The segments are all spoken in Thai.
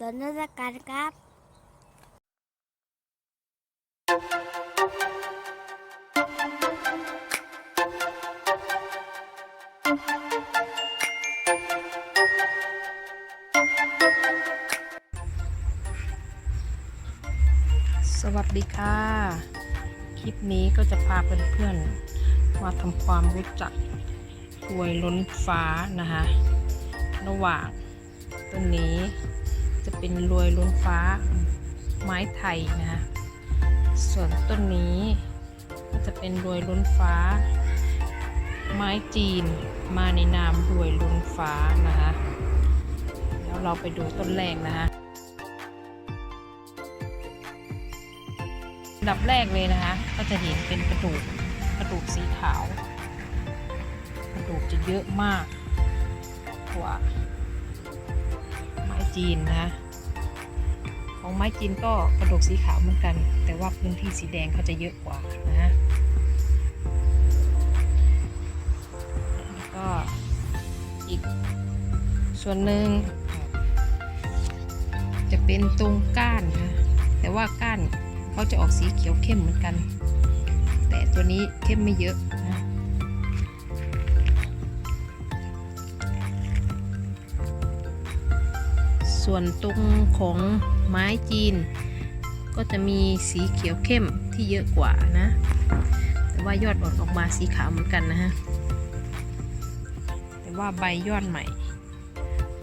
สวนนักการครับ สวัสดีค่ะ คลิปนี้ก็จะพาเพื่อนๆมาทำความรู้จักกล้วยล้นฟ้านะคะ ระหว่างต้นนี้ จะเป็นรวยล้นฟ้า ไม้ไทยนะคะส่วนต้นนี้ก็จะเป็นรวยล้นฟ้า ไม้จีนมาในนามรวยล้นฟ้านะคะแล้วเราไปดูต้นแรกนะคะดับแรกเลยนะคะ ก็จะเห็นเป็นกระดูกกระดูกสีขาว กระดูกจะเยอะมากกว่า จีนนะ ของไม้จีนก็กระดกสีขาวเหมือนกัน แต่ว่าพื้นที่สีแดงเขาจะเยอะกว่านะแล้วก็อีกส่วนหนึ่งจะเป็นตรงก้านนะแต่ว่าก้านเขาจะออกสีเขียวเข้มเหมือนกัน แต่ตัวนี้เข้มไม่เยอะนะ ส่วนตรงของไม้จีน ก็จะมีสีเขียวเข้มที่เยอะกว่านะ แต่ว่ายอดอ่อนออกมาสีขาวเหมือนกันนะฮะ แต่ว่าใบยอดใหม่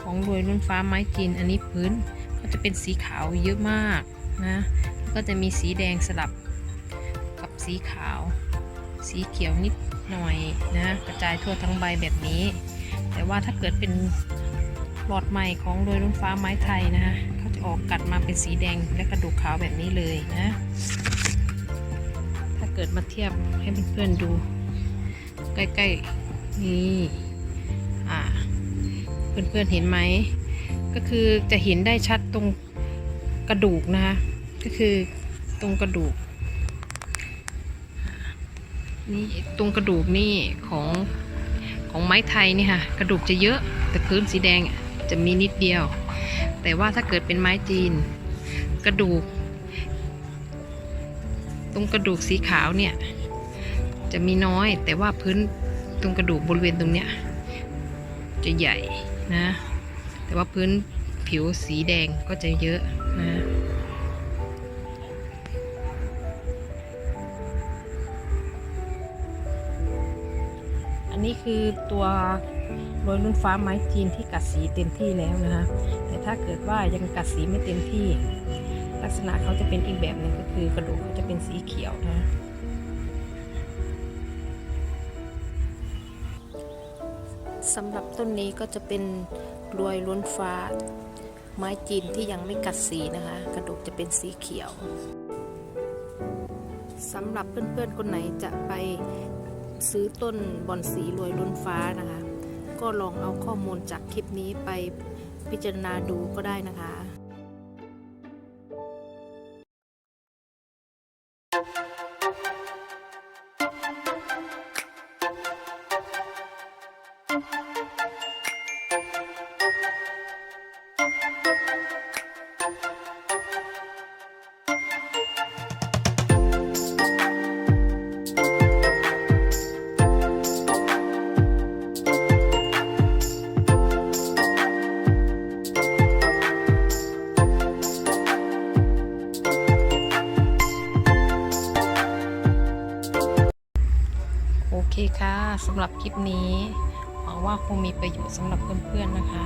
ของรวยล้นฟ้าไม้จีนอันนี้พื้นก็จะเป็นสีขาวเยอะมากนะก็จะมีสีแดงสลับกับสีขาว สีเขียวนิดหน่อยนะกระจายทั่วทั้งใบแบบนี้ แต่ว่าถ้าเกิดเป็น หลอดใหม่ของโดยรุ่นฟ้าไม้ไทยนะฮะเขาจะออกกัดมาเป็นสีแดงและกระดูกขาวแบบนี้เลยนะ ถ้าเกิดมาเทียบให้เพื่อนๆดู ใกล้ๆนี่อ่าเพื่อนๆเห็นไหม ก็คือจะเห็นได้ชัดตรงกระดูกนะคะก็คือตรงกระดูกนี่ตรงกระดูกนี่ของของไม้ไทยนี่ค่ะ กระดูกจะเยอะแต่พื้นสีแดงอะ จะมีนิดเดียว แต่ว่าถ้าเกิดเป็นไม้จีน กระดูก ตรงกระดูกสีขาวเนี่ย จะมีน้อย แต่ว่าพื้นตรงกระดูกบริเวณตรงเนี้ยจะใหญ่นะ แต่ว่าพื้นผิวสีแดงก็จะเยอะนะ นี้คือตัวโรยรุ่นฟ้าไม้จีนที่กัดสีเต็มที่แล้วนะคะแต่ถ้าเกิดว่ายังกัดสีไม่เต็มที่ ลักษณะเขาจะเป็นอีกแบบหนึ่งก็คือกระดูกเขาจะเป็นสีเขียวนะสำหรับต้นนี้ก็จะเป็นรวยล้นฟ้า ไม้จีนที่ยังไม่กัดสีนะคะ กระดูกจะเป็นสีเขียวสำหรับเพื่อนๆคนไหนจะไป ซื้อต้นบอนสีรวยล้นฟ้านะคะ ก็ลองเอาข้อมูลจากคลิปนี้ไปพิจารณาดูก็ได้นะคะโอ เคค่ะสำหรับคลิปนี้หวังว่าคงมีประโยชน์สำหรับเพื่อนๆนะคะ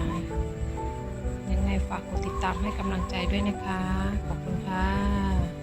ยังไงฝากกดติดตามให้กำลังใจด้วยนะคะ ขอบคุณค่ะ